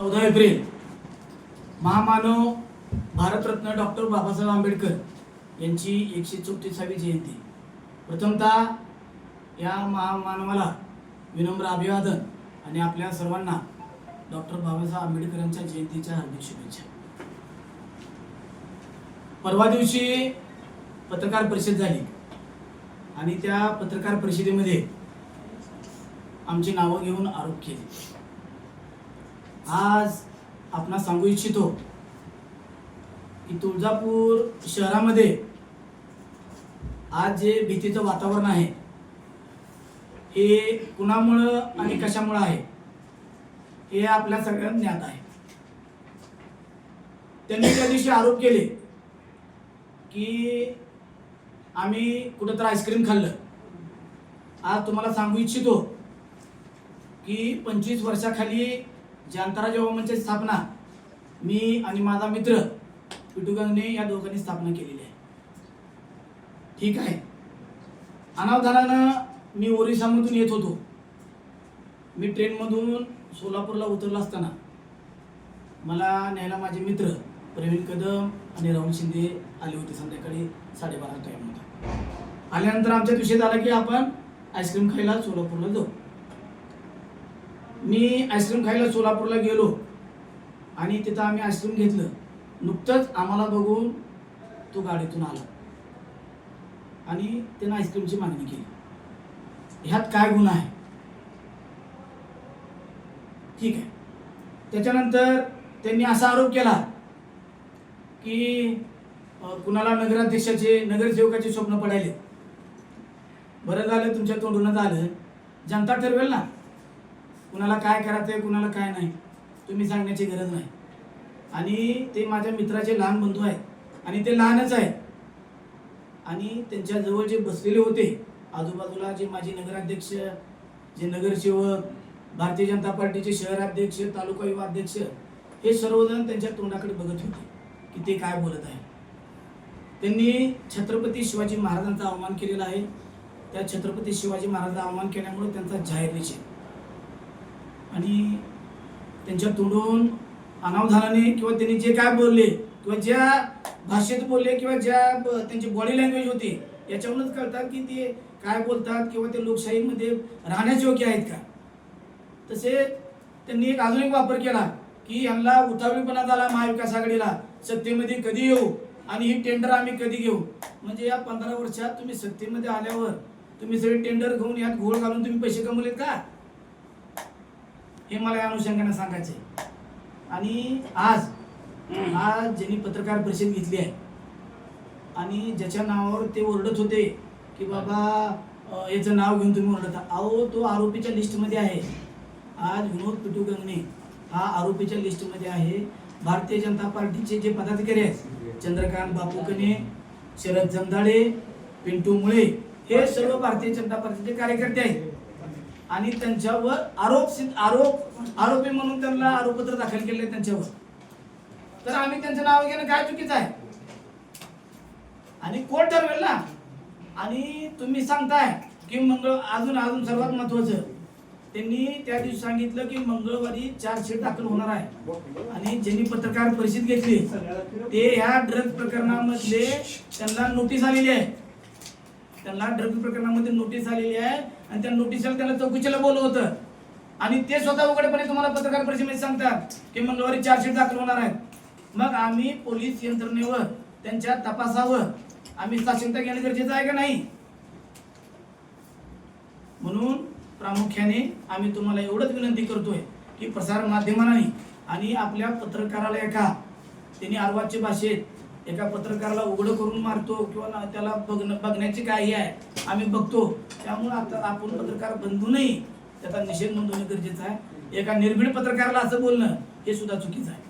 चौदा एप्रिल महामानव भारतरत्न डॉक्टर बाबासाहेब आंबेडकर यांची एकशे चौतीसावी जयंती. प्रथमतः या महामानवाला विनम्र अभिवादन आणि आपल्या सर्वांना डॉक्टर बाबासाहेब आंबेडकर यांच्या जयंतीच्या हार्दिक शुभेच्छा. परवा दिवशी पत्रकार परिषद झाली आणि त्या पत्रकार परिषदेमध्ये आमची नावं घेऊन आरोप केले. आज आपण सांगू इच्छितो की तुळजापूर शहरामध्ये आज जे भीतीचं वातावरण आहे हे कुणामुळं आणि कशामुळं आहे हे आपल्या सगळ्यांना ज्ञात आहे. त्यांनी त्या दिवशी आरोप केले की आम्ही कुठं तर आईस्क्रीम खाल्लं. आज तुम्हाला सांगू इच्छितो की पंचवीस वर्षाखाली जानतारा जेव्हा स्थापना मी आणि माझा मित्र पिटुगंगने या दोघांनी स्थापना केलेली आहे. ठीक आहे. अनावधानानं मी ओरिसामधून येत होतो. मी ट्रेनमधून सोलापूरला उतरला असताना मला न्यायला माझे मित्र प्रवीण कदम आणि राहुल शिंदे आले होते संध्याकाळी साडेबारा टाईममध्ये आल्यानंतर आमच्यात विषय झाला की आपण आईस्क्रीम खायला सोलापूरला जाऊ. मी आईस्क्रीम खायला सोलापूरला गेलो आणि तिथं आम्ही आईस्क्रीम घेतलं. नुकतंच आम्हाला बघून तो गाडीतून आला. आणि त्यानं आईस्क्रीमची मागणी केली. ह्यात काय गुन्हा आहे? ठीक आहे. त्याच्यानंतर त्यांनी असा आरोप केला की कुणाला नगराध्यक्षाचे नगरसेवकाचे स्वप्न पडायले. बरं झालं तुमच्या तोंडूनच आलं जनता ठरवेल ना? कुणाला काय करायचं आहे कुणाला काय नाही तुम्ही सांगण्याची गरज नाही. आणि ते माझ्या मित्राचे लहान बंधू आहेत आणि ते लहानच आहे आणि त्यांच्या जवळ जे बसलेले होते आजूबाजूला जे माझे नगराध्यक्ष जे नगरसेवक भारतीय जनता पार्टीचे शहराध्यक्ष तालुका युवा अध्यक्ष हे सर्वजण त्यांच्या तोंडाकडे बघत होते की ते काय बोलत आहे त्यांनी छत्रपती शिवाजी महाराजांचा अवमान केलेला आहे. त्या छत्रपती शिवाजी महाराजांचा अवमान केल्यामुळे त्यांचा जाहीर निषेध. आणि त्यांच्या तोडून अनावधानाने किंवा त्यांनी जे काय बोलले किंवा ज्या भाषेत बोलले किंवा ज्या ब- त्यांची बॉडी लँग्वेज होती याच्यावरूनच कळतात की ते काय बोलतात किंवा ते लोकशाहीमध्ये राहण्याचे योग्य आहेत का? तसे त्यांनी एक अजून एक वापर केला की यांना उतावळीपणा झाला महाविकास आघाडीला सत्तेमध्ये कधी येऊ आणि ही टेंडर आम्ही कधी घेऊ? म्हणजे या पंधरा वर्षात तुम्ही सत्तेमध्ये आल्यावर तुम्ही सगळे टेंडर घेऊन यात घोळ घालून तुम्ही पैसे कमवलेत का? हे मला या अनुषंगाने सांगायचे आणि आज आज ज्यांनी पत्रकार परिषद घेतली आहे आणि ज्याच्या नावावर ते ओरडत होते की बाबा याचं नाव घेऊन तुम्ही ओरडता. अहो तो आरोपीच्या लिस्टमध्ये आहे. आज विनोद पिटू गंगणे हा आरोपीच्या लिस्टमध्ये आहे. भारतीय जनता पार्टीचे जे पदाधिकारी आहेत चंद्रकांत बापूकने शरद जमदाडे पिंटू मुळे हे सर्व भारतीय जनता पार्टीचे कार्यकर्ते आहेत. आणि त्यांच्यावर आरोप आरोप आरोपी म्हणून त्यांना आरोपपत्र दाखल केले त्यांच्यावर. तर आम्ही त्यांचं नाव घेणं काय चुकीचं आहे? आणि कोण ठरवेल ना? आणि तुम्ही सांगताय की मंगळ अजून अजून सर्वात महत्वाचं त्यांनी त्या दिवशी सांगितलं की मंगळवारी चार्जशीट दाखल होणार आहे. आणि ज्यांनी पत्रकार परिषद घेतली ते ह्या ड्रग प्रकरणामध्ये त्यांना नोटीस आलेली आहे. त्यांना ड्रग प्रकरणामध्ये नोटीस आलेली आहे आणि त्या नोटीसला त्यांना चौकशीला बोलवलं आणि ते स्वतः उघडपणे तुम्हाला पत्रकार परिषदेमध्ये सांगतात की मंगळवारी चार्जशीट दाखल होणार आहेत. मग आम्ही पोलीस यंत्रणेवर त्यांच्या तपासावर आम्ही साक्षरता घेणं गरजेचं आहे का नाही? म्हणून प्रामुख्याने आम्ही तुम्हाला एवढंच विनंती करतोय की प्रसार माध्यमांनी आणि आपल्या पत्रकाराला एका त्यांनी अर्वाच्य भाषेत एका पत्रकाराला उघडं करून मारतो किंवा ना- त्याला बघणं बघण्याची काही आहे आम्ही बघतो. त्यामुळे आता आपण पत्रकार बंधूनही त्याचा निषेध नोंदवणं गरजेचं आहे. एका निर्भीड पत्रकाराला असं बोलणं हे सुद्धा चुकीचं आहे.